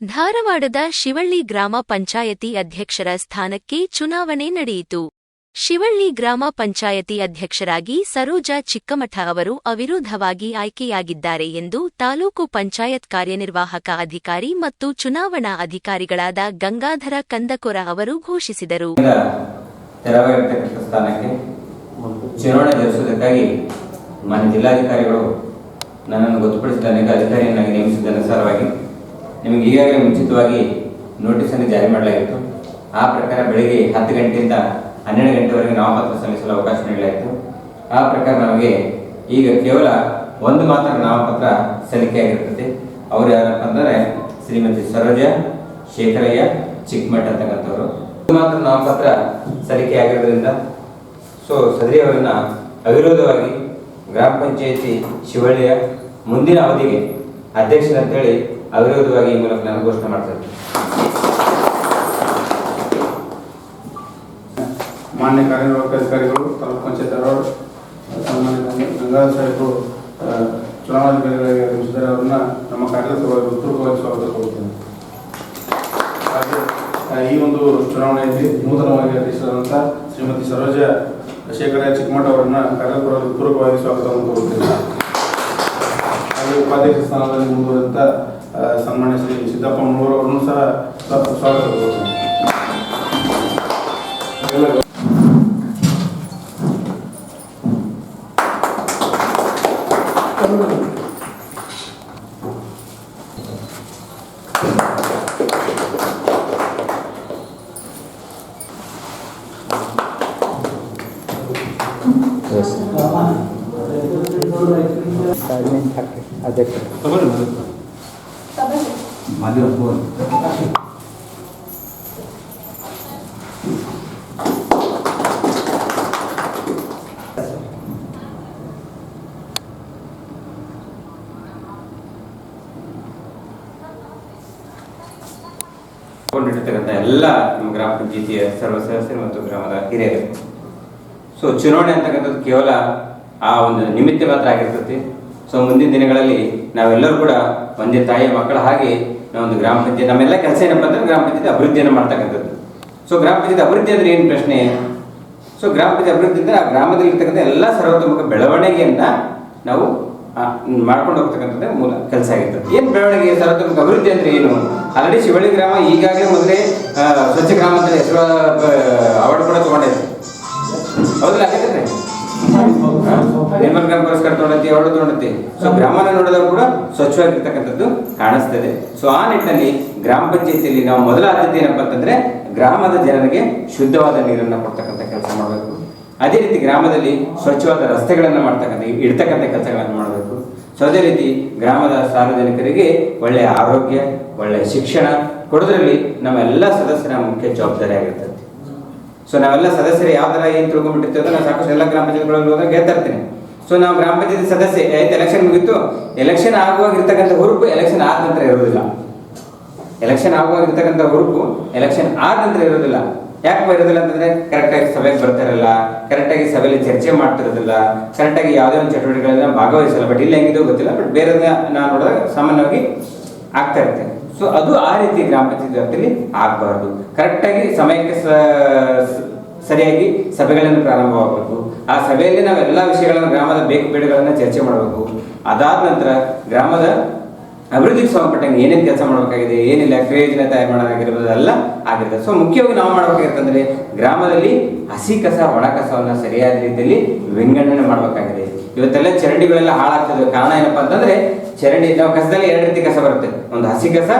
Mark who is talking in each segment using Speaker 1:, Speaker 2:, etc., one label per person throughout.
Speaker 1: ಧಾರವಾಡದ ಶಿವಳ್ಳಿ ಗ್ರಾಮ ಪಂಚಾಯತಿ ಅಧ್ಯಕ್ಷರ ಸ್ಥಾನಕ್ಕೆ ಚುನಾವಣೆ ನಡೆಯಿತು. ಶಿವಳ್ಳಿ ಗ್ರಾಮ ಪಂಚಾಯತಿ ಅಧ್ಯಕ್ಷರಾಗಿ ಸರೋಜಾ ಚಿಕ್ಕಮಠ ಅವರು ಅವಿರೋಧವಾಗಿ ಆಯ್ಕೆಯಾಗಿದ್ದಾರೆ ಎಂದು ತಾಲೂಕು ಪಂಚಾಯತ್ ಕಾರ್ಯನಿರ್ವಾಹಕ ಅಧಿಕಾರಿ ಮತ್ತು ಚುನಾವಣಾ ಅಧಿಕಾರಿಗಳಾದ ಗಂಗಾಧರ ಕಂದಕೊರ ಅವರು ಘೋಷಿಸಿದರು.
Speaker 2: ಜಿಲ್ಲಾಧಿಕಾರಿಗಳು ನನ್ನನ್ನು ಅಧಿಕಾರಿಯನ್ನಾಗಿ ನಿಮಗೆ ಈಗಾಗಲೇ ಮುಂಚಿತವಾಗಿ ನೋಟಿಸನ್ನು ಜಾರಿ ಮಾಡಲಾಗಿತ್ತು. ಆ ಪ್ರಕಾರ ಬೆಳಿಗ್ಗೆ ಹತ್ತು ಗಂಟೆಯಿಂದ ಹನ್ನೆರಡು ಗಂಟೆವರೆಗೆ ನಾಮಪತ್ರ ಸಲ್ಲಿಸಲು ಅವಕಾಶ ನೀಡಲಾಯಿತು ಆ ಪ್ರಕಾರ ನಮಗೆ ಈಗ ಕೇವಲ ಒಂದು ಮಾತ್ರ ನಾಮಪತ್ರ ಸಲ್ಲಿಕೆಯಾಗಿರ್ತದೆ ಅವರು ಯಾರಪ್ಪ ಅಂದರೆ ಶ್ರೀಮತಿ ಸರೋಜ ಶೇಖರಯ್ಯ ಚಿಕ್ಕಮಠ ಅಂತಕ್ಕಂಥವ್ರು. ಒಂದು ಮಾತ್ರ ನಾಮಪತ್ರ ಸಲ್ಲಿಕೆ ಆಗಿರೋದ್ರಿಂದ ಸೊ ಸದರಿ ಅವರನ್ನು ಅವಿರೋಧವಾಗಿ ಗ್ರಾಮ ಪಂಚಾಯಿತಿ ಶಿವಳ್ಳಿಯ ಮುಂದಿನ ಅವಧಿಗೆ ಅಧ್ಯಕ್ಷರಂತೇಳಿ ಅವಿರೋಧವಾಗಿ ಈ ಮೂಲಕ ನಾನು ಘೋಷಣೆ ಮಾಡ್ತೇನೆ
Speaker 3: ಮಾನ್ಯ ಕಾರ್ಯನಿರ್ವಾಹಕ ಅಧಿಕಾರಿಗಳು, ತಾಲೂಕು ಪಂಚಾಯತ್ ಅವರು ಸನ್ಮಾನ್ಯ ಸಾಹೇಬರು ಚುನಾವಣಾಧಿಕಾರಿಗಳಿಗೆ ಆಗಮಿಸಿದ್ದಾರೆ ಅವರನ್ನ ನಮ್ಮ ಕಾರ್ಯದರ್ಶಿಗಳು ಹೃತ್ಪೂರ್ವಕವಾಗಿ ಸ್ವಾಗತ ಕೋರುತ್ತೇನೆ. ಹಾಗೆ ಈ ಒಂದು ಚುನಾವಣೆಯಲ್ಲಿ ನೂತನವಾಗಿ ಅಧ್ಯಕ್ಷರಾದಂಥ ಶ್ರೀಮತಿ ಸರೋಜಾ ಶೇಖರ ಚಿಕ್ಕಮಠ ಅವರನ್ನ ಕಾರ್ಯಕರ್ತರು ಹೃತ್ಪೂರ್ವಕವಾಗಿ ಸ್ವಾಗತವನ್ನು ಕೋರುತ್ತೇನೆ. ಹಾಗೆ ಉಪಾಧ್ಯಕ್ಷ ಸ್ಥಾನದಲ್ಲಿ ಮುಂದುವರೆದಂಥ ಸನ್ಮಾನ್ಯ ಶ್ರೀ ಸಿದ್ದಪ್ಪ ಮುನ್ನೂರು ಅವರನ್ನು ಸಹ ಸ್ವಾಗತ Thank ಎಲ್ಲ
Speaker 2: ಕೊಂಡಿರ್ತಕ್ಕಂಥ ಎಲ್ಲ ನಮ್ಮ ಗ್ರಾಮ ಪಂಚಾಯಿತಿಯ ಸರ್ವ ಸದಸ್ಯರು ಮತ್ತು ಗ್ರಾಮದ ಹಿರಿಯರು. ಸೊ ಚುನಾವಣೆ ಅಂತಕ್ಕಂಥದ್ದು ಕೇವಲ ಆ ಒಂದು ನಿಮಿತ್ತ ಮಾತ್ರ ಆಗಿರ್ತದೆ ಸೊ ಮುಂದಿನ ದಿನಗಳಲ್ಲಿ ನಾವೆಲ್ಲರೂ ಕೂಡ ಒಂದೇ ತಾಯಿಯ ಮಕ್ಕಳ ಹಾಗೆ ನಾವೊಂದು ಗ್ರಾಮ ಪಂಚಾಯತ್, ನಮ್ಮೆಲ್ಲ ಕೆಲಸ ಏನಪ್ಪ ಅಂದ್ರೆ ಗ್ರಾಮ ಪಂಚಾಯತ್ ಅಭಿವೃದ್ಧಿಯನ್ನು ಮಾಡ್ತಕ್ಕಂಥದ್ದು. ಸೊ ಗ್ರಾಮ ಪಂಚಾಯತ್ ಅಭಿವೃದ್ಧಿ ಅಂದ್ರೆ ಏನು ಪ್ರಶ್ನೆ? ಸೊ ಗ್ರಾಮ ಪಂಚಾಯತ್ ಅಭಿವೃದ್ಧಿ ಅಂದ್ರೆ ಆ ಗ್ರಾಮದಲ್ಲಿ ಇರ್ತಕ್ಕಂಥ ಎಲ್ಲ ಸರ್ವತೋಮುಖ ಬೆಳವಣಿಗೆಯನ್ನ ನಾವು ಮಾಡ್ಕೊಂಡು ಹೋಗ್ತಕ್ಕಂಥದ್ದೇ ಮೂಲ ಕೆಲಸ ಆಗಿತ್ತು ಏನು ಬೆಳವಣಿಗೆ ಸರ್ವತೋಮುಖ ಅಭಿವೃದ್ಧಿ ಅಂದ್ರೆ ಏನು? ಆಲ್ರೆಡಿ ಶಿವಳ್ಳಿ ಗ್ರಾಮ ಈಗಾಗಲೇ ಮೊದಲೇ ಸ್ವಚ್ಛ ಗ್ರಾಮ ಅಂತ ಹೆಸರು ಅವಾರ್ಡ್ ಕೂಡ ತೊಗೊಂಡೈತೆ ಹೌದಲ್ಲ ಹಾಗಾದ್ರೆ ನಿರ್ಮಲ್ ಗ್ರಾಮ ಪುರಸ್ಕಾರ ತೊಗೊಂಡೈತಿ ಅವಾರ್ಡ್ ತೊಗೊಂಡೈತಿ ಸೊ ಗ್ರಾಮನ ನೋಡಿದಾಗ ಕೂಡ ಸ್ವಚ್ಛವಾಗಿರ್ತಕ್ಕಂಥದ್ದು ಕಾಣಿಸ್ತದೆ. ಸೊ ಆ ನಿಟ್ಟಿನಲ್ಲಿ ಗ್ರಾಮ ಪಂಚಾಯತಿಯಲ್ಲಿ ನಾವು ಮೊದಲ ಆದ್ಯತೆ ಏನಪ್ಪಾ ಅಂತಂದ್ರೆ, ಗ್ರಾಮದ ಜನರಿಗೆ ಶುದ್ಧವಾದ ನೀರನ್ನ ಕೊಡ್ತಕ್ಕಂಥ ಕೆಲಸ ಮಾಡಬೇಕು ಅದೇ ರೀತಿ ಗ್ರಾಮದಲ್ಲಿ ಸ್ವಚ್ಛವಾದ ರಸ್ತೆಗಳನ್ನು ಮಾಡ್ತಕ್ಕಂಥ, ಇಡ್ತಕ್ಕಂಥ ಕೆಲಸಗಳನ್ನು ಮಾಡಬೇಕು. ಸೊ ಅದೇ ರೀತಿ ಗ್ರಾಮದ ಸಾರ್ವಜನಿಕರಿಗೆ ಒಳ್ಳೆಯ ಆರೋಗ್ಯ ಒಳ್ಳೆಯ ಶಿಕ್ಷಣ ಕೊಡೋದ್ರಲ್ಲಿ ನಮ್ಮೆಲ್ಲ ಸದಸ್ಯರ ಮುಖ್ಯ ಜವಾಬ್ದಾರಿ ಆಗಿರ್ತದೆ. ಸೊ ನಾವೆಲ್ಲ ಸದಸ್ಯರು ಯಾವ ಥರ ಏನು ತಿಳ್ಕೊಂಡ್ಬಿಟ್ಟಿರ್ತೇವೆ ನಾನು ಸಾಕಷ್ಟು ಎಲ್ಲ ಗ್ರಾಮ ಪಂಚಾಯತ್ಗಳಲ್ಲಿ ಹೋದಾಗ ಹೇಳ್ತಾ ಇರ್ತೀನಿ ಸೊ ನಾವು ಗ್ರಾಮ ಪಂಚಾಯತಿ ಸದಸ್ಯ ಆಯ್ತು ಎಲೆಕ್ಷನ್ ಮುಗಿತು. ಎಲೆಕ್ಷನ್ ಆಗುವಾಗ ಇರ್ತಕ್ಕಂಥ ಹುರುಪು ಎಲೆಕ್ಷನ್ ಆದ ನಂತರ ಇರೋದಿಲ್ಲ ಎಲೆಕ್ಷನ್ ಆಗುವಾಗ ಇರ್ತಕ್ಕಂಥ ಹುರುಪು ಎಲೆಕ್ಷನ್ ಆದ ನಂತರ ಇರೋದಿಲ್ಲ ಯಾಕೆ ಬರೋದಿಲ್ಲ ಅಂತಂದ್ರೆ ಕರೆಕ್ಟಾಗಿ ಸಭೆಗೆ ಬರ್ತಾರಲ್ಲ ಕರೆಕ್ಟಾಗಿ ಸಭೆಯಲ್ಲಿ ಚರ್ಚೆ ಮಾಡ್ತಿರೋದಿಲ್ಲ ಕರೆಕ್ಟಾಗಿ ಯಾವುದೇ ಒಂದು ಚಟುವಟಿಕೆಗಳನ್ನ ಭಾಗವಹಿಸಲ್ಲ ಬಟ್ ಇಲ್ಲಿ ಹೆಂಗಿದೋ ಗೊತ್ತಿಲ್ಲ ಬಟ್ ಬೇರೆ ನಾನು ನೋಡಿದಾಗ ಸಾಮಾನ್ಯವಾಗಿ ಆಗ್ತಾ ಇರುತ್ತೆ. ಸೊ ಅದು ಆ ರೀತಿ ಗ್ರಾಮ ಪಂಚಾಯತ್ ವ್ಯಾಪ್ತಿಯಲ್ಲಿ ಆಗಬಾರ್ದು. ಕರೆಕ್ಟಾಗಿ ಸಮಯಕ್ಕೆ ಸರಿಯಾಗಿ ಸಭೆಗಳನ್ನು ಪ್ರಾರಂಭವಾಗಬೇಕು. ಆ ಸಭೆಯಲ್ಲಿ ನಾವೆಲ್ಲ ವಿಷಯಗಳನ್ನು ಗ್ರಾಮದ ಬೇಕು ಬೇಡಗಳನ್ನು ಚರ್ಚೆ ಮಾಡಬೇಕು. ಅದಾದ ನಂತರ ಗ್ರಾಮದ ಅಭಿವೃದ್ಧಿಗೆ ಸಂಬಂಧಪಟ್ಟಂಗೆ ಏನೇನು ಕೆಲಸ ಮಾಡಬೇಕಾಗಿದೆ, ಏನಿಲ್ಲ ಕ್ರಿಯೋಜನೆ ತಯಾರು ಮಾಡೋದಾಗಿರ್ಬೋದು ಎಲ್ಲ ಆಗಿರ್ತದೆ ಸೊ ಮುಖ್ಯವಾಗಿ ನಾವು ಮಾಡಬೇಕಾಗಿರ್ತಂದ್ರೆ ಗ್ರಾಮದಲ್ಲಿ ಹಸಿ ಕಸ, ಒಣ ಕಸವನ್ನು ಸರಿಯಾದ ರೀತಿಯಲ್ಲಿ ವಿಂಗಡಣೆ ಮಾಡಬೇಕಾಗಿದೆ. ಇವತ್ತೆಲ್ಲ ಚರಂಡಿಗಳೆಲ್ಲ ಹಾಳಾಗ್ತದೆ ಕಾರಣ ಏನಪ್ಪಾ ಅಂತಂದ್ರೆ, ಚರಂಡಿ, ನಾವು ಕಸದಲ್ಲಿ ಎರಡು ರೀತಿ ಕಸ ಬರುತ್ತೆ. ಒಂದು ಹಸಿ ಕಸ,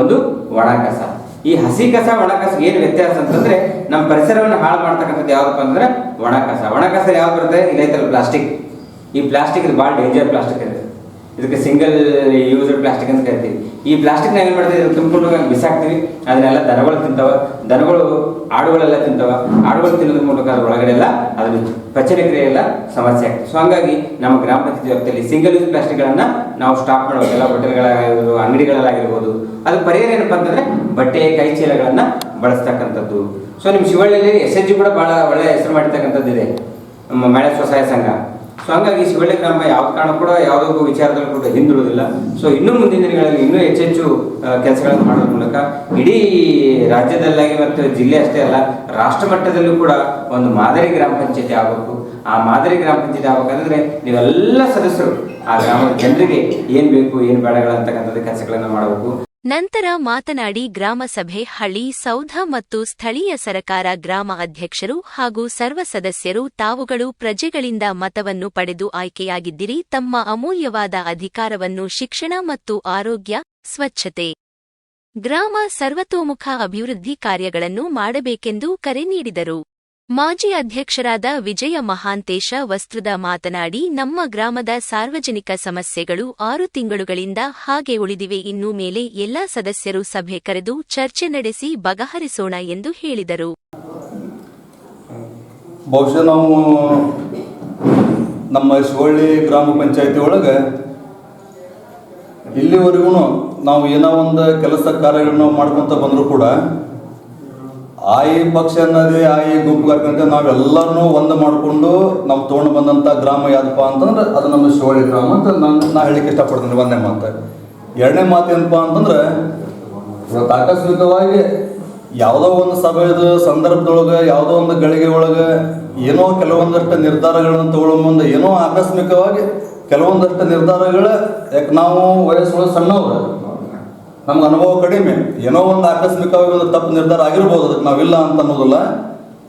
Speaker 2: ಒಂದು ಒಣ ಕಸ. ಈ ಹಸಿ ಕಸ, ಒಣ ಕಸ ಏನು ವ್ಯತ್ಯಾಸ ಅಂತಂದ್ರೆ, ನಮ್ಮ ಪರಿಸರವನ್ನು ಹಾಳು ಮಾಡ್ತಕ್ಕಂಥದ್ದು ಯಾವ್ದಪ್ಪ ಅಂದ್ರೆ ಒಣ ಕಸ. ಒಣ ಕಸ ಯಾವ್ದು ಬರುತ್ತೆ? ಇಲ್ಲೈತಲ್ಲ ಪ್ಲಾಸ್ಟಿಕ್. ಈ ಪ್ಲಾಸ್ಟಿಕ್ ಭಾಳ ಡೇಂಜರ್ ಪ್ಲಾಸ್ಟಿಕ್ ಇದೆ ಇದಕ್ಕೆ ಸಿಂಗಲ್ ಯೂಸ್ ಪ್ಲಾಸ್ಟಿಕ್ ಅಂತ ಕರಿತೀವಿ. ಈ ಪ್ಲಾಸ್ಟಿಕ್ ಏನ್ ಮಾಡ್ತೀವಿ? ತುಂಬಿಕೊಂಡು ಬಿಸಾಕ್ತೀವಿ. ಅದನ್ನೆಲ್ಲ ದನಗಳು ತಿಂತಾವ. ದನಗಳು ಆಡುಗಳೆಲ್ಲ ತಿಂತಾವ. ಆಡುಗಳು ತಿನ್ನೋದ್ರ ಮೂಲಕ ಅದ್ರ ಒಳಗಡೆ ಎಲ್ಲ ಅದ್ರ ಪಚನ ಕ್ರಿಯೆ ಎಲ್ಲ ಸಮಸ್ಯೆ ಆಗ್ತದೆ. ಸೊ ಹಂಗಾಗಿ ನಮ್ಮ ಗ್ರಾಮ ಪಂಚಾಯತ್ ವ್ಯಾಪ್ತಿಯಲ್ಲಿ ಸಿಂಗಲ್ ಯೂಸ್ ಪ್ಲಾಸ್ಟಿಕ್ಗಳನ್ನ ನಾವು ಸ್ಟಾಪ್ ಮಾಡಬೇಕೆಲ್ಲ ಹೋಟೆಲ್ಗಳಾಗಿರ್ಬೋದು ಅಂಗಡಿಗಳಲ್ಲಾಗಿರ್ಬೋದು. ಅದು ಪರಿಹಾರ ಏನಪ್ಪ ಅಂತಂದ್ರೆ ಬಟ್ಟೆ, ಕೈ ಚೀಲಗಳನ್ನ ಬಳಸ್ತಕ್ಕಂಥದ್ದು. ಸೊ ನಿಮ್ಮ ಶಿವಳ್ಳಿಯಲ್ಲಿ ಎಸ್ ಎಚ್ ಜಿ ಕೂಡ ಬಹಳ ಒಳ್ಳೆಯ ಹೆಸರು ಮಾಡಿರ್ತಕ್ಕಂಥದ್ದು ಇದೆ ಮಳೆ ಸ್ವಸಹಾಯ ಸಂಘ. ಸೊ ಹಂಗಾಗಿ ಶಿವಳ್ಳಿ ಗ್ರಾಮ ಯಾವ ಕಾರಣ ಕೂಡ ಯಾವುದೋ ವಿಚಾರದಲ್ಲಿ ಕೂಡ ಹಿಂದುಳಿದಿಲ್ಲ ಸೊ ಇನ್ನು ಮುಂದಿನ ದಿನಗಳಲ್ಲಿ ಇನ್ನೂ ಹೆಚ್ಚೆಚ್ಚು ಕೆಲಸಗಳನ್ನು ಮಾಡೋದ್ರ ಮೂಲಕ ಇಡೀ ರಾಜ್ಯದಲ್ಲಾಗಿ ಮತ್ತು ಜಿಲ್ಲೆ ಅಷ್ಟೇ ಅಲ್ಲ, ರಾಷ್ಟ್ರ ಮಟ್ಟದಲ್ಲೂ ಕೂಡ ಒಂದು ಮಾದರಿ ಗ್ರಾಮ ಪಂಚಾಯತಿ ಆಗಬೇಕು. ಆ ಮಾದರಿ ಗ್ರಾಮ ಪಂಚಾಯತಿ ಆಗ್ಬೇಕಂದ್ರೆ ನೀವೆಲ್ಲ ಸದಸ್ಯರು. ಆ ಗ್ರಾಮದ ಜನರಿಗೆ ಏನ್ ಬೇಕು, ಏನ್ ಬೇಡಗಳಂತಕ್ಕಂಥದ್ದು ಕೆಲಸಗಳನ್ನ ಮಾಡಬೇಕು.
Speaker 1: ನಂತರ ಮಾತನಾಡಿ ಗ್ರಾಮ ಸಭೆ ಹಳ್ಳಿ ಸೌಧ ಮತ್ತು ಸ್ಥಳೀಯ ಸರಕಾರ, ಗ್ರಾಮ ಅಧ್ಯಕ್ಷರು ಹಾಗೂ ಸರ್ವ ಸದಸ್ಯರು ತಾವುಗಳು ಪ್ರಜೆಗಳಿಂದ ಮತವನ್ನು ಪಡೆದು ಆಯ್ಕೆಯಾಗಿದ್ದಿರಿ, ತಮ್ಮ ಅಮೂಲ್ಯವಾದ ಅಧಿಕಾರವನ್ನು ಶಿಕ್ಷಣ ಮತ್ತು ಆರೋಗ್ಯ, ಸ್ವಚ್ಛತೆ, ಗ್ರಾಮ ಸರ್ವತೋಮುಖ ಅಭಿವೃದ್ಧಿ ಕಾರ್ಯಗಳನ್ನು ಮಾಡಬೇಕೆಂದು ಕರೆ ನೀಡಿದರು. ಮಾಜಿ ಅಧ್ಯಕ್ಷರಾದ ವಿಜಯ ಮಹಾಂತೇಶ ವಸ್ತ್ರದ ಮಾತನಾಡಿ, ನಮ್ಮ ಗ್ರಾಮದ ಸಾರ್ವಜನಿಕ ಸಮಸ್ಯೆಗಳು ಆರು ತಿಂಗಳುಗಳಿಂದ ಹಾಗೆ ಉಳಿದಿವೆ. ಇನ್ನು ಮೇಲೆ ಎಲ್ಲ ಸದಸ್ಯರು ಸಭೆ ಕರೆದು ಚರ್ಚೆ ನಡೆಸಿ ಬಗಹರಿಸೋಣ ಎಂದು ಹೇಳಿದರು.
Speaker 4: ಬಹುಶಃ ನಾವು ನಮ್ಮ ಶಿವಳ್ಳಿ ಗ್ರಾಮ ಪಂಚಾಯತಿ ಒಳಗೆ ಇಲ್ಲಿವರೆಗೂ ನಾವು ಏನೋ ಒಂದು ಕೆಲಸ ಕಾರ್ಯಗಳನ್ನ ಮಾಡ್ಕೊಂತ ಬಂದರೂ ಕೂಡ ಆಯಿ ಪಕ್ಷ ಅನ್ನೋದೇ ಆಯಿ ಗುಂಪು ಕರ್ಕೊಂತ ನಾವೆಲ್ಲರನ್ನೂ ಒಂದ ಮಾಡಿಕೊಂಡು ನಾವು ತೊಗೊಂಡು ಬಂದಂಥ ಗ್ರಾಮ ಯಾವ್ದಪ್ಪ ಅಂತಂದ್ರೆ ಅದು ನಮ್ಮ ಶಿವಳ್ಳಿ ಗ್ರಾಮ ಅಂತ ನಾನು ನಾ ಹೇಳಿಕ್ಕೆ ಇಷ್ಟಪಡ್ತೀನಿ. ಒಂದನೇ ಮಾತು. ಎರಡನೇ ಮಾತು ಏನಪ್ಪ ಅಂತಂದ್ರೆ, ಇವತ್ತು ಆಕಸ್ಮಿಕವಾಗಿ ಯಾವುದೋ ಒಂದು ಸಭೆದ, ಸಂದರ್ಭದೊಳಗೆ, ಯಾವುದೋ ಒಂದು ಗಳಿಗೆ ಒಳಗೆ ಏನೋ ಕೆಲವೊಂದಷ್ಟು ನಿರ್ಧಾರಗಳನ್ನು ತಗೊಳ್ಳೋ ಮುಂದೆ ಏನೋ ಆಕಸ್ಮಿಕವಾಗಿ ಕೆಲವೊಂದಷ್ಟು ನಿರ್ಧಾರಗಳ, ಯಾಕೆ ನಾವು ವಯಸ್ಸೊಳಗೆ ಸಣ್ಣವರು. ನಮ್ಗೆ ಅನುಭವ ಕಡಿಮೆ. ಏನೋ ಒಂದು ಆಕಸ್ಮಿಕವಾಗಿ ಒಂದು ತಪ್ಪು ನಿರ್ಧಾರ ಆಗಿರ್ಬೋದು, ಅದಕ್ಕೆ ನಾವಿಲ್ಲ ಅಂತ ಅನ್ನೋದಿಲ್ಲ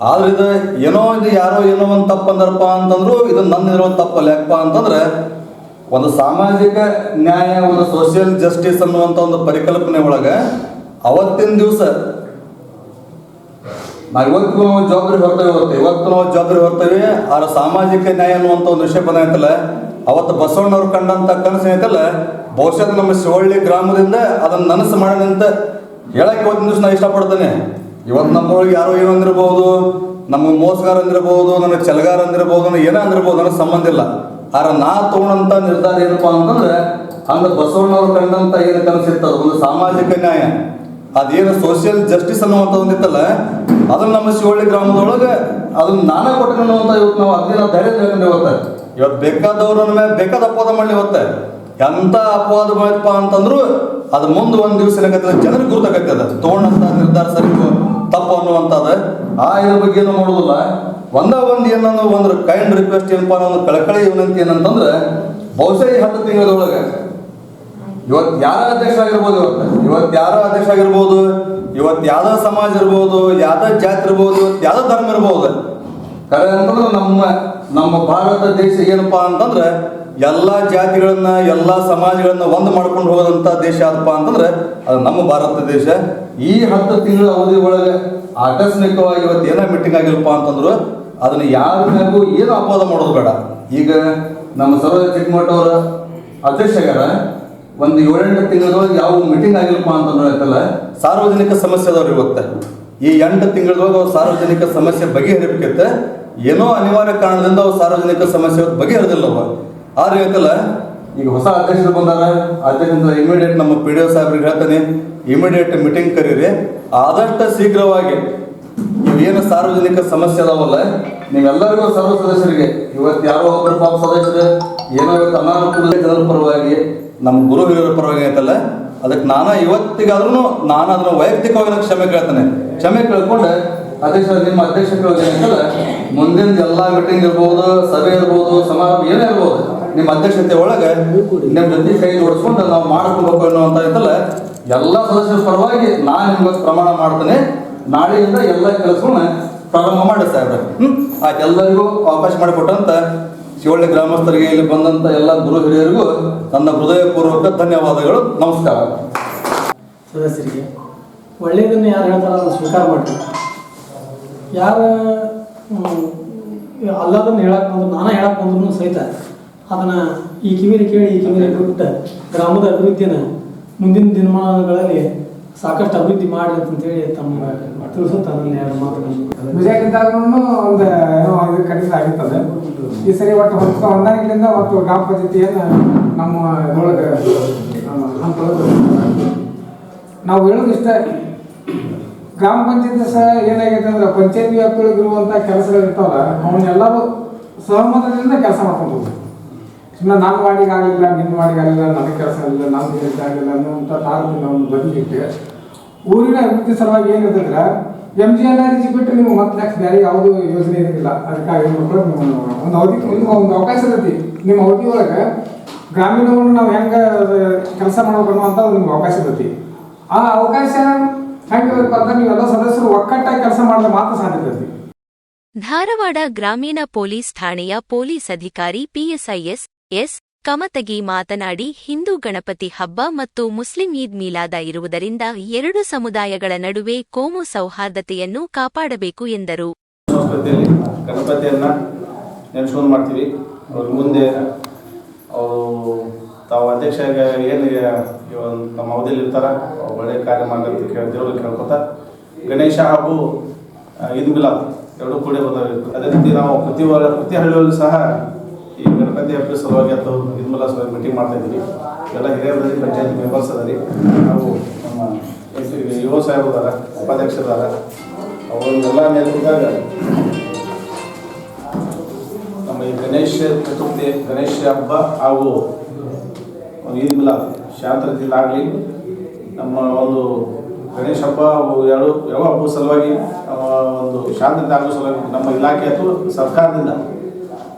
Speaker 4: ಆದ್ರೆ ಇದು ಏನೋ ಇದು ಯಾರೋ ಏನೋ ಒಂದು ತಪ್ಪು ಅಂದರಪ್ಪ ಅಂತಂದ್ರು, ಇದು ನನ್ನ ಇರೋ ತಪ್ಪಲ್ಲ ಯಾಕಪ್ಪ ಅಂತಂದ್ರೆ, ಒಂದು ಸಾಮಾಜಿಕ ನ್ಯಾಯ, ಒಂದು ಸೋಷಿಯಲ್ ಜಸ್ಟಿಸ್ ಅನ್ನುವಂಥ ಒಂದು ಪರಿಕಲ್ಪನೆ ಒಳಗೆ ಅವತ್ತಿನ ದಿವಸ ನಾವು ಇವತ್ತು ಜವಾಬ್ದಾರಿ ಹೊರ್ತೇವೆ ಇವತ್ತು. ನಾವು ಜವಾಬ್ದಾರಿ ಹೊರ್ತೇವೆ ಆದ್ರೆ ಸಾಮಾಜಿಕ ನ್ಯಾಯ ಅನ್ನುವಂಥ ಒಂದು ವಿಷಯ ಬಂದೈತಲ್ಲ ಅವತ್ತು ಬಸವಣ್ಣವ್ರು ಕಂಡಂತ ಕನಸು ಐತಲ್ಲ ಬಹುಶಃ ನಮ್ಮ ಶಿವಳ್ಳಿ ಗ್ರಾಮದಿಂದ ಅದನ್ನ ನನಸು ಅಂತ ಹೇಳಕ್ಕೆ ಇವತ್ತಿನ ದಿವಸ ನಾ ಇಷ್ಟಪಡ್ತೇನೆ. ಇವತ್ತು ನಮ್ಮೊಳಗೆ ಯಾರೋ ಏನೋ ಅಂದಿರ್ಬೋದು, ನಮ್ಮ ಮೋಸಗಾರ ಅಂದಿರ್ಬೋದು ನನಗೆ ಚಲಗಾರ ಅಂದಿರ್ಬೋದು ಏನೋ ಅಂದಿರ್ಬೋದು, ನನಗೆ ಸಂಬಂಧ ಇಲ್ಲ. ಆದ್ರೆ ನಾ ತಗೊಂಡಂತ ನಿರ್ಧಾರ ಏನಪ್ಪಾ ಅಂತಂದ್ರೆ, ಹಂಗ ಬಸವಣ್ಣವ್ರು ಕಂಡಂತ ಏನು ಕನಸಿತ್ತು ಅದು ಒಂದು ಸಾಮಾಜಿಕ ನ್ಯಾಯ. ಅದೇನು ಸೋಷಿಯಲ್ ಜಸ್ಟಿಸ್ ಅನ್ನುವಂಥ ಒಂದಿತ್ತಲ್ಲ, ಅದನ್ನ ನಮ್ಮ ಶಿವಳ್ಳಿ ಗ್ರಾಮದೊಳಗೆ ಅದನ್ನ ನಾನೇ ಕೊಟ್ಟು ಅನ್ನುವಂಥ ಇವತ್ತು ನಾವು ಅದನ್ನ ಧೈರ್ಯ ಇವತ್ತು ಇವತ್ತು ಬೇಕಾದವ್ರ ಮೇಲೆ ಬೇಕಾದ ಅಪವಾದ ಮಾಡಲಿ ಇವತ್ತು. ಎಂಥ ಅಪವಾದ ಮಾಡಪ್ಪ ಅಂತಂದ್ರು ಅದು ಮುಂದೆ ಒಂದು ದಿವಸ ಏನಾಗತ್ತೆ ಜನರಿಗೆ ಗುರ್ತಾಗತ್ತೆ ತೋಣಂತ ನಿರ್ಧಾರ ಸರಿ ತಪ್ಪು ಅನ್ನುವಂಥದ್ದು ಆ ಇದ್ರ ಬಗ್ಗೆ ಏನು ಮಾಡೋದಿಲ್ಲ. ಒಂದ ಒಂದು ಏನನ್ನ ಒಂದು ಕೈಂಡ್ ರಿಕ್ವೆಸ್ಟ್ ಏನಪ್ಪ ಅನ್ನೋ ಕಳಕಳಿ ವಿನಂತಿ ಏನಂತಂದ್ರೆ, ಬಹುಶಃ ಈ ಹತ್ತು ತಿಂಗಳೊಳಗೆ ಇವತ್ತು ಯಾರ ಅಧ್ಯಕ್ಷ ಆಗಿರ್ಬೋದು ಇವತ್ತು? ಇವತ್ತು ಯಾರ ಅಧ್ಯಕ್ಷ ಆಗಿರ್ಬೋದು? ಇವತ್ತು ಯಾವ್ದೋ ಸಮಾಜ ಇರ್ಬೋದು? ಯಾವ್ದೋ ಜಾತಿ ಇರ್ಬೋದು? ಯಾವ್ದೋ ಧರ್ಮ ಇರ್ಬೋದು? ಕರೆ ಅಂತಂದ್ರೆ ನಮ್ಮ ನಮ್ಮ ಭಾರತ ದೇಶ ಏನಪ್ಪಾ ಅಂತಂದ್ರೆ ಎಲ್ಲ ಜಾತಿಗಳನ್ನ, ಎಲ್ಲ ಸಮಾಜಗಳನ್ನ ಒಂದು ಮಾಡ್ಕೊಂಡು ಹೋದಂತ ದೇಶ ಅದಪ್ಪ ಅಂತಂದ್ರೆ ಅದು ನಮ್ಮ ಭಾರತ ದೇಶ. ಈ ಹತ್ತು ತಿಂಗಳ ಅವಧಿ ಒಳಗೆ ಆಕಸ್ಮಿಕವಾಗಿ ಇವತ್ತು ಏನೋ ಮೀಟಿಂಗ್ ಆಗಿರಪ್ಪ ಅಂತಂದ್ರು, ಅದನ್ನ ಯಾರ ಏನು ಅಪವಾದ ಮಾಡೋದು ಬೇಡ. ಈಗ ನಮ್ಮ ಸರೋಜ ಚಿಕ್ಕಮಠ ಅವರ ಅಧ್ಯಕ್ಷ ಆಗ್ಯಾರ. ಒಂದು ಏಳೆಂಟು ತಿಂಗಳದೊಳಗೆ ಯಾವ ಮೀಟಿಂಗ್ ಆಗಿಲ್ಲಪ್ಪ ಅಂತಂದ್ರೆ ಆಯ್ತಲ್ಲ ಸಾರ್ವಜನಿಕ ಸಮಸ್ಯೆ ಅದಾವ್ರಿ ಇವತ್ತು. ಈ ಎಂಟು ತಿಂಗಳದೊಳಗೆ ಅವ್ರು ಸಾರ್ವಜನಿಕ ಸಮಸ್ಯೆ ಬಗೆಹರಿಬೇಕತ್ತೆ. ಏನೋ ಅನಿವಾರ್ಯ ಕಾರಣದಿಂದ ಅವ್ರು ಸಾರ್ವಜನಿಕ ಸಮಸ್ಯೆ ಬಗೆಹರಿದಿಲ್ಲ ಅವ ಆದ್ರೆ ಹೇಳ್ತಲ್ಲ ಈಗ ಹೊಸ ಅಧ್ಯಕ್ಷರು ಬಂದಾರ ಅಧ್ಯಕ್ಷ ಇಮಿಡಿಯೇಟ್ ನಮ್ಮ ಪಿ ಡಿ ಒ ಸಾಹೇಬ್ರಿಗೆ ಹೇಳ್ತಾನೆ ಇಮಿಡಿಯೇಟ್ ಮೀಟಿಂಗ್ ಕರೀರಿ. ಆದಷ್ಟು ಶೀಘ್ರವಾಗಿ ಏನು ಸಾರ್ವಜನಿಕ ಸಮಸ್ಯೆ ಅದಾವಲ್ಲ ನೀವೆಲ್ಲರಿಗೂ ಸರ್ವ ಸದಸ್ಯರಿಗೆ, ಇವತ್ತು ಯಾರೋ ಒಬ್ಬರು ಪಾಪ ಸದಸ್ಯರು, ಏನೋ ಇವತ್ತು ಅನಾನುಕೂಲ ಜನರ ಪರವಾಗಿ, ನಮ್ಮ ಗುರು ಹಿರಿಯರ ಪರವಾಗಿ ಐತಲ್ಲ ಅದಕ್ಕೆ ನಾನು ಇವತ್ತಿಗಾದ್ರೂ ನಾನು ಅದನ್ನು ವೈಯಕ್ತಿಕವಾಗಿ ನಾನು ಕ್ಷಮೆ ಕೇಳ್ತೇನೆ. ಕ್ಷಮೆ ಕೇಳ್ಕೊಂಡು ಅಧ್ಯಕ್ಷ ನಿಮ್ಮ ಅಧ್ಯಕ್ಷ ಮುಂದಿನ ಎಲ್ಲಾ ಮೀಟಿಂಗ್ ಇರ್ಬೋದು, ಸಭೆ ಇರ್ಬೋದು, ಸಮಾರಂಭ ಏನೇ ಇರ್ಬೋದು, ನಿಮ್ಮ ಅಧ್ಯಕ್ಷತೆ ಒಳಗೆ ನಿಮ್ಮ ಜೊತೆ ಕೈ ಜೋಡಿಸ್ಕೊಂಡು ನಾವು ಮಾಡ್ಕೊಬೇಕು ಅನ್ನುವಂತ ಐತಲ್ಲ ಎಲ್ಲ ಸದಸ್ಯರ ಪರವಾಗಿ ನಾನು ನಿಮ್ಗೆ ಪ್ರಮಾಣ ಮಾಡ್ತೇನೆ. ನಾಳೆಯಿಂದ ಎಲ್ಲ ಕೆಲಸಗಳನ್ನ ಪ್ರಾರಂಭ ಮಾಡಿ ಸಾಹೇಬ್ರೆ ಆ ಎಲ್ಲರಿಗೂ ಅವಕಾಶ ಮಾಡಿಕೊಟ್ಟಂತ ಶಿವಳ್ಳಿ ಗ್ರಾಮಸ್ಥರಿಗೆ ಇಲ್ಲಿ ಬಂದಂತ ಎಲ್ಲ ಗುರು ಹಿರಿಯರಿಗೂ ನನ್ನ ಹೃದಯಪೂರ್ವಕ ಧನ್ಯವಾದಗಳು. ನಮಸ್ಕಾರ.
Speaker 5: ಸದಸ್ಯರಿಗೆ ಒಳ್ಳೆಯದನ್ನು ಯಾರು ಹೇಳ್ತಾರೋ ಸ್ವೀಕಾರ ಮಾಡ್ತೀವಿ. ಯಾರು ಅಲ್ಲದನ್ನು ಹೇಳಕ್ಕೆ ಬಂದ್ರು ನಾನು ಹೇಳಕ್ಕೆ ಬಂದ್ರು ಸಹಿತ ಅದನ್ನು ಈ ಕಿವಿಲಿ ಕೇಳಿ ಈ ಕಿವಿಲಿ ಬಿಟ್ಟು ಗ್ರಾಮದ ಅಭಿವೃದ್ಧಿನ ಮುಂದಿನ ದಿನಮಾನಗಳಲ್ಲಿ ಸಾಕಷ್ಟು ಅಭಿವೃದ್ಧಿ ಮಾಡಿ ಅಂತಂತೇಳಿ ತಮ್ಮ ತಿಳಿಸುತ್ತಾ ನನ್ನ ಎರಡು ಮಾತುಗಳನ್ನು
Speaker 6: ವಿಜಯಕ್ಕಿಂತಾಗೂ ಒಂದು ಏನೋ ಇದು ಕಡಿಮೆ ಆಗಿರ್ತದೆ. ಈ ಸರಿ ಒಟ್ಟು ಹೊತ್ತು ಹೊಂದಾಣಿಕೆಯಿಂದ ಒಟ್ಟು ಗ್ರಾಮ ಪದ್ಧತಿಯನ್ನು ನಮ್ಮ ಇದ್ರೊಳಗೆ ನಾವು ಹೇಳೋದು ಇಷ್ಟ. ಗ್ರಾಮ ಪಂಚಾಯತ್ ಸಹ ಏನಾಗೈತೆ ಅಂದ್ರೆ ಪಂಚಾಯತ್ ವ್ಯಾಪ್ತಿಯೊಳಗೆ ಇರುವಂಥ ಕೆಲಸಗಳಿರ್ತಾವಲ್ಲ ಅವನ್ನೆಲ್ಲರೂ ಸಹಮತದಿಂದ ಕೆಲಸ ಮಾಡ್ಕೊಂಡು ಹೋಗ್ಬೇಕು. ಸುಮ್ಮನೆ ನನ್ನ ವಾಡಿಗೆ ಆಗಲಿಲ್ಲ, ನಿನ್ನ ವಾಡಿಗೆ ಆಗಲಿಲ್ಲ ನನಗೆ ಕೆಲಸ ಆಗಲಿಲ್ಲ ನಾನು ಕೆಲಸ ಆಗಲಿಲ್ಲ ಅನ್ನುವಂಥ ತಾರತಮ್ಯ ಒಂದು ಬದಿಗಿಟ್ಟು ಊರಿನ ಅಭಿವೃದ್ಧಿ ಸಲುವಾಗಿ ಏನಿದ್ರೆ M G N R G ಬಿಟ್ಟು ನಿಮ್ಗೆ ಮತ್ತೆ ನೆಕ್ಸ್ಟ್ ಬೇರೆ ಯಾವುದೂ ಯೋಜನೆ ಇರಲಿಲ್ಲ ಅದಕ್ಕಾಗಿ ಮಕ್ಕಳು ನೀವು ಒಂದು ಅವಧಿ ನಿಮ್ಗೆ ಒಂದು ಅವಕಾಶ ಇರ್ತೈತಿ. ನಿಮ್ಮ ಅವಧಿ ಒಳಗೆ ಗ್ರಾಮೀಣವನ್ನು ನಾವು ಹೆಂಗೆ ಕೆಲಸ ಮಾಡ್ಬೇಕು ಅನ್ನುವಂಥ ನಿಮ್ಗೆ ಅವಕಾಶ ಇರ್ತೈತಿ. ಆ ಅವಕಾಶ ಹೆಂಗೆ ಬೇಕು ಅಂತ ನೀವೆಲ್ಲ ಸದಸ್ಯರು ಒಕ್ಕಟ್ಟಾಗಿ ಕೆಲಸ ಮಾಡಿದ್ರೆ ಮಾತ್ರ ಸಾಧ್ಯ
Speaker 1: ಧಾರವಾಡ ಗ್ರಾಮೀಣ ಪೊಲೀಸ್ ಠಾಣೆಯ ಪೊಲೀಸ್ ಅಧಿಕಾರಿ ಪಿಎಸ್ಐಎಸ್ ಎಸ್ ಕಮತಗಿ ಮಾತನಾಡಿ ಹಿಂದೂ ಗಣಪತಿ ಹಬ್ಬ ಮತ್ತು ಮುಸ್ಲಿಂ ಈದ್ ಮೀಲಾದ ಇರುವುದರಿಂದ ಎರಡು ಸಮುದಾಯಗಳ ನಡುವೆ ಕೋಮು ಸೌಹಾರ್ದತೆಯನ್ನು ಕಾಪಾಡಬೇಕು ಎಂದರು.
Speaker 3: ಗಣಪತಿಯನ್ನ ಗಣಪತಿಯನ್ನು ನೆನೆಸ್ಕೊಂಡು ಮಾಡ್ತೀವಿ. ಅವ್ರ ಮುಂದೆ ಅವರು ತಾವು ಅಧ್ಯಕ್ಷ ಏನು ನಮ್ಮ ಅವಧಿಯಲ್ಲಿ ಇರ್ತಾರ ಒಳ್ಳೆ ಕಾರ್ಯ ಕೇಳಿ ದೇವ್ರಿಗೆ ಕೇಳ್ಕೊತ, ಗಣೇಶ ಹಾಗೂ ಇದು ಮಿಲಾದ್ ಎರಡೂ ಕೂಡಿ ಬಂದಿರುತ್ತೆ ಅದೇ ರೀತಿ ನಾವು ಪ್ರತಿ ಪ್ರತಿ ಹಳ್ಳಿಯಲ್ಲೂ ಸಹ ಈ ಗಣಪತಿ ಹಬ್ಬದ ಸಲುವಾಗಿ ಅಥವಾ ಮಿಲಾದ್ ಸಲುವಾಗಿ ಮೀಟಿಂಗ್ ಮಾಡ್ತಾ ಇದ್ದೀವಿ. ಎಲ್ಲ ಹಿರಿಯರಲ್ಲಿ ಪಂಚಾಯತ್ ಮೆಂಬರ್ಸ್ ಅದರಿ. ನಾವು ನಮ್ಮ ಯುವ ಸಾಹೇಬದಾರ ಅದಾರ ಅವರನ್ನೆಲ್ಲ ನೇತೃತ್ವದಾಗ ನಮ್ಮ ಈ ಗಣೇಶ ಚತುರ್ಥಿ, ಗಣೇಶ ಹಬ್ಬ ಹಾಗೂ ಒಂದು ಮಿಲಾದ್ ಶಾಂತ ರೀತಿಯಲ್ಲಿ ಆಗಲಿ ನಮ್ಮ ಒಂದು ಗಣೇಶ ಹಬ್ಬ ಎರಡು ಯಾವ ಹಬ್ಬದ ಸಲುವಾಗಿ ಒಂದು ಶಾಂತತೆ ಆಗೋ ಸಲುವಾಗಿ ನಮ್ಮ ಇಲಾಖೆ ಅಥವಾ ಸರ್ಕಾರದಿಂದ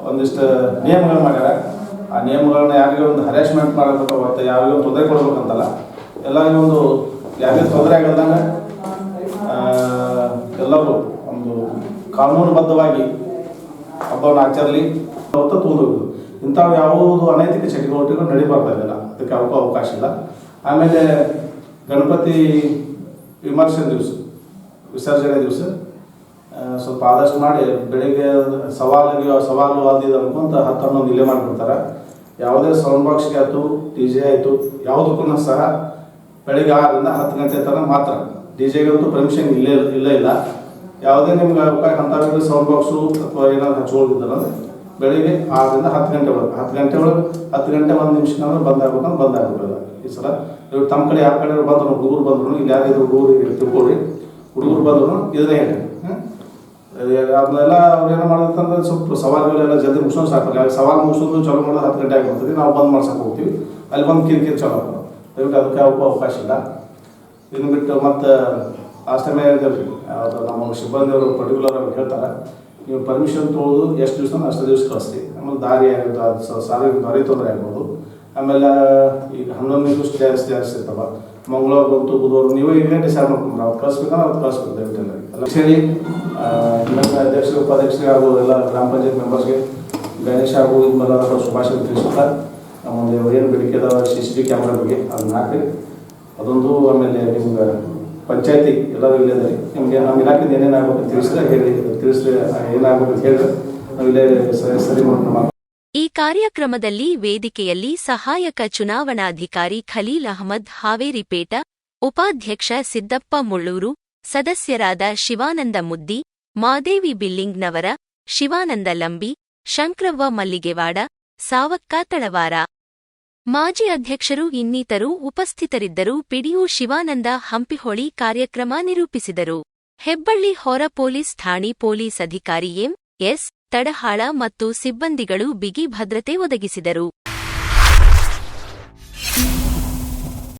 Speaker 3: ಒಂದಿಷ್ಟು ನಿಯಮಗಳು ಮಾಡ್ಯಾರ. ಆ ನಿಯಮಗಳನ್ನ ಯಾರಿಗೆ ಒಂದು ಹರಾಸ್ಮೆಂಟ್ ಮಾಡಬೇಕು ಮತ್ತು ಯಾರಿಗೂ ತೊಂದರೆ ಕೊಡಬೇಕಂತಲ್ಲ, ಎಲ್ಲರಿಗೂ ಒಂದು ಯಾರಿಗೆ ತೊಂದರೆ ಆಗಲ್ದಂಗೆ ಎಲ್ಲರೂ ಒಂದು ಕಾನೂನುಬದ್ಧವಾಗಿ ಹಬ್ಬವನ್ನು ಆಚರಲಿ ಅಂತ ತಗೊಂಡೋಗುದು ಇಂಥವು ಯಾವುದು ಅನೈತಿಕ ಚಟುವಟಿಕೆಗಳು ನಡೀಬಾರ್ದಾಗಲ್ಲ ಅದಕ್ಕೆ ಅವಕ್ಕೂ ಅವಕಾಶ ಇಲ್ಲ. ಆಮೇಲೆ ಗಣಪತಿ ವಿಮರ್ಶೆ ದಿವಸ, ವಿಸರ್ಜನೆ ದಿವಸ ಸ್ವಲ್ಪ ಆದಷ್ಟು ಮಾಡಿ, ಬೆಳಿಗ್ಗೆ ಸವಾಲಿಗೆ, ಸವಾಲು ಆದಿದ ಅನ್ಕೊಂತ ಹತ್ತು ಹನ್ನೊಂದು ಇಲ್ಲೇ ಮಾಡಿಬಿಡ್ತಾರೆ. ಯಾವುದೇ ಸೌಂಡ್ ಬಾಕ್ಸ್ಗೆ ಆಯಿತು, ಡಿ ಜೆ ಆಯಿತು, ಯಾವುದಕ್ಕೂ ಸಹ ಬೆಳಿಗ್ಗೆ ಆರರಿಂದ ಹತ್ತು ಗಂಟೆ ತನಕ ಮಾತ್ರ. ಡಿ ಜೆಗಂತೂ ಪರ್ಮಿಷನ್ ಇಲ್ಲೇ ಇಲ್ಲ ಇಲ್ಲ ಯಾವುದೇ ನಿಮ್ಗೆ ಅವಕಾಶ ಅಂತ ಸೌಂಡ್ ಬಾಕ್ಸು ಅಥವಾ ಏನಾದ್ರು ಹಚ್ಕೊಂಡಿದ್ದಾರಂದ್ರೆ ಬೆಳಿಗ್ಗೆ ಆರರಿಂದ ಹತ್ತು ಗಂಟೆ ಒಳಗೆ ಹತ್ತು ಗಂಟೆ ಒಳಗೆ ಹತ್ತು ಗಂಟೆ ಒಂದು ನಿಮಿಷನಾದ್ರೂ ಬಂದ್ ಆಗ್ಬೇಕಂದ್ರೆ ಬಂದಾಗ ಆಗ್ಬೇಕಲ್ಲ ಈ ಸಲ ಇವ್ರು ತಮ್ಮ ಕಡೆ ಯಾವ ಕಡೆ ಬಂದ್ರು ಹುಡುಗರು ಬಂದ್ರು ಇಲ್ಲಿ ಯಾರಿದ್ರು ಹುಡುಗರು ತಿಳ್ಕೊಳ್ಳಿ ಹುಡುಗರು ಬಂದ್ರು ಇದನ್ನೇ ಹೇಳಿ? ಅದನ್ನೆಲ್ಲ ಅವ್ರು ಏನು ಮಾಡಿರ್ತಂದ್ರೆ ಸ್ವಲ್ಪ ಸವಾಲುಗಳೆಲ್ಲ ಜಲ್ದಿ ಮುಗಿಸೋದು ಸಾಕಲ್ಲ ಸವಾಲು ಮುಗಿಸೋದು ಚಲೋ ಮಾಡೋದು ಹತ್ತು ಗಂಟೆ ಆಗಿರ್ತದೆ ನಾವು ಬಂದ್ ಮಾಡ್ಸಕ್ಕೆ ಹೋಗ್ತೀವಿ. ಅಲ್ಲಿ ಬಂದು ಕಿರಿಕಿರಿ ಚಲೋ ಆಗ್ತದೆ. ದಯವಿಟ್ಟು ಅದಕ್ಕೆ ಅವಕಾಶ ಇಲ್ಲ. ಇನ್ನು ಬಿಟ್ಟು ಮತ್ತು ಲಾಸ್ಟ್ ಟೈಮ್ ಹೇಳಿದ್ರಿ ಅದು ನಮ್ಮ ಸಿಬ್ಬಂದಿಯವರು ಪರ್ಟಿಕ್ಯುಲರ್ ಆಗಿ ಹೇಳ್ತಾರೆ. ನೀವು ಪರ್ಮಿಷನ್ ತೊಗೊಳ್ಳೋದು ಎಷ್ಟು ದಿವಸ ಅಷ್ಟು ದಿವಸ ಕಳಿಸ್ತೀವಿ. ಆಮೇಲೆ ದಾರಿ ಆಗಿರ್ಬೋದು ಅದು ಸಾರಿಗೆ ದಾರಿ ತೊಂದರೆ ಆಗ್ಬೋದು. ಆಮೇಲೆ ಈಗ ಹನ್ನೊಂದು ದಿವಸ ಜಾಸ್ತಿ ಜಾಸ್ತಿ ಇರ್ತವ. ಮಂಗಳವಾರ ಬಂತು, ಬುಧವಾರ ನೀವು ಇನ್ನೇ ಡಿಸೈಡ್ ಮಾಡ್ಕೊಂಡ್ರೆ ಅವ್ರು ಕಳಿಸ್ಬೇಕಂದ್ರೆ ಅವ್ರು ಕಳಿಸ್ಬೇಕು ದಯವಿಟ್ಟು ಇನ್ನೊಂದು ಅಧ್ಯಕ್ಷರು ಉಪಾಧ್ಯಕ್ಷರಿಗೆ ಹಾಗೂ ಎಲ್ಲ ಗ್ರಾಮ ಪಂಚಾಯತ್ ಮೆಂಬರ್ಸ್ಗೆ ಗಣೇಶ ಹಾಗೂ ಇದು ಮೊದಲಾದ ಶುಭಾಶಯ ತಿಳಿಸುತ್ತಾ ನಮ್ಮೊಂದು ಏನು ಬೇಡಿಕೆ ಅದಾವ, ಸಿ ಸಿ ಟಿ ಕ್ಯಾಮ್ರಾ ಬಗ್ಗೆ ಅದನ್ನ ಹಾಕಿ ಅದೊಂದು ಆಮೇಲೆ ನಿಮ್ಗೆ ಪಂಚಾಯತಿ ಎಲ್ಲರೂ ಇಲ್ಲೇ ಇದ್ದಾರೆ. ನಿಮಗೆ ನಮ್ಮ ಇಲಾಖೆಯಿಂದ ಏನೇನು ಆಗ್ಬೇಕು ಅಂತ ತಿಳಿಸಿದ್ರೆ ಹೇಳಿ ತಿಳಿಸಿದ್ರೆ ಏನಾಗಬೇಕು ಅಂತ ಹೇಳಿದ್ರೆ ನಾವು ಇಲ್ಲೇ ಸರಿ ಸರಿ
Speaker 1: ಈ ಕಾರ್ಯಕ್ರಮದಲ್ಲಿ ವೇದಿಕೆಯಲ್ಲಿ ಸಹಾಯಕ ಚುನಾವಣಾಧಿಕಾರಿ ಖಲೀಲ್ ಅಹಮದ್ ಹಾವೇರಿಪೇಟ, ಉಪಾಧ್ಯಕ್ಷ ಸಿದ್ದಪ್ಪ ಮುಳ್ಳೂರು, ಸದಸ್ಯರಾದ ಶಿವಾನಂದ ಮುದ್ದಿ, ಮಾದೇವಿ ಬಿಲ್ಲಿಂಗ್ನವರ, ಶಿವಾನಂದ ಲಂಬಿ, ಶಂಕ್ರವ್ವ ಮಲ್ಲಿಗೆವಾಡ ಸಾವಕ್ಕ ತಳವಾರ ಮಾಜಿ ಅಧ್ಯಕ್ಷರು ಇನ್ನಿತರು ಉಪಸ್ಥಿತರಿದ್ದರು ಪಿಡಿಒ ಶಿವಾನಂದ ಹಂಪಿಹೊಳಿ ಕಾರ್ಯಕ್ರಮ ನಿರೂಪಿಸಿದರು. ಹೆಬ್ಬಳ್ಳಿ ಹೊರ ಪೊಲೀಸ್ ಠಾಣೆ ಪೊಲೀಸ್ ಅಧಿಕಾರಿ ಎಂ ಎಸ್ ತಡಹಾಳ ಮತ್ತು ಸಿಬ್ಬಂದಿಗಳು ಬಿಗಿ ಭದ್ರತೆ ಒದಗಿಸಿದರು.